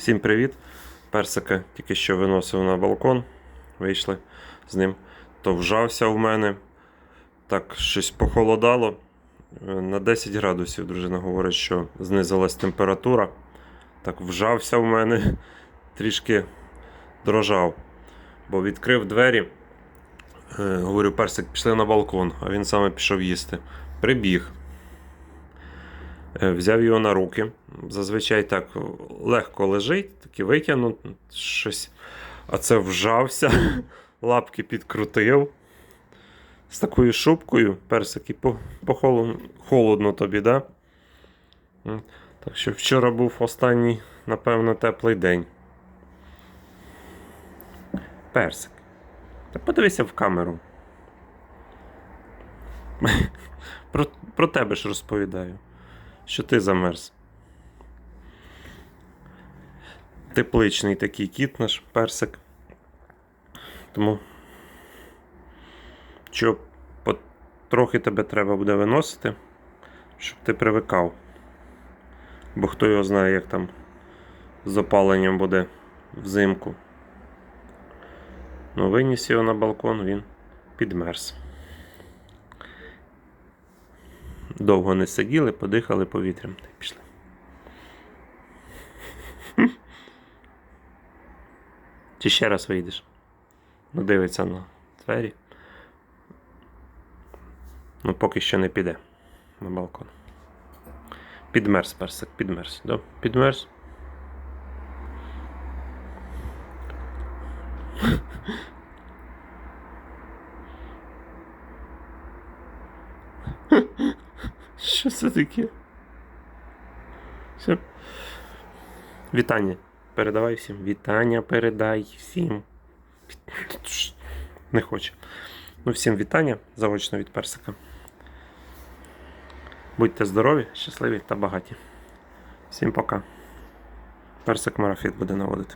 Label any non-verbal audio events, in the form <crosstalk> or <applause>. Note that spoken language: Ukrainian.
Всім привіт! Персика тільки що виносив на балкон. Вийшли з ним. То вжався в мене. Так, щось похолодало. Е, На 10 градусів дружина говорить, що знизилась температура. Так вжався в мене, <laughs> трішки дрожав. Бо відкрив двері. Е, Говорю, персик, пішли на балкон, а він саме пішов їсти. Прибіг. Е, Взяв його на руки. Зазвичай так легко лежить, таки витягнув щось. А це вжався, <laughs> лапки підкрутив. З такою шубкою, персик, і по, по холодно, холодно тобі, да? Так що вчора був останній, напевно, теплий день. Персик. Та подивися в камеру. <laughs> Про, про тебе ж розповідаю що ти замерз. Тепличний такий кіт наш персик. Тому що трохи тебе треба буде виносити, щоб ти привикав. Бо хто його знає, як там з опаленням буде взимку. Ну, виніс його на балкон, він підмерз. Довго не сиділи, подихали повітрям та й пішли. Чи ще раз вийдеш? Ну, дивиться на двері. Ну, поки що не піде на балкон. Підмерз персик, підмерз. Да? Підмерз. Що це таке? Все. Вітання. Передавай всім. Вітання передай всім. Не хоче. Ну, всім вітання заочно від персика. Будьте здорові, щасливі та багаті. Всім пока. Персик марафет буде наводити.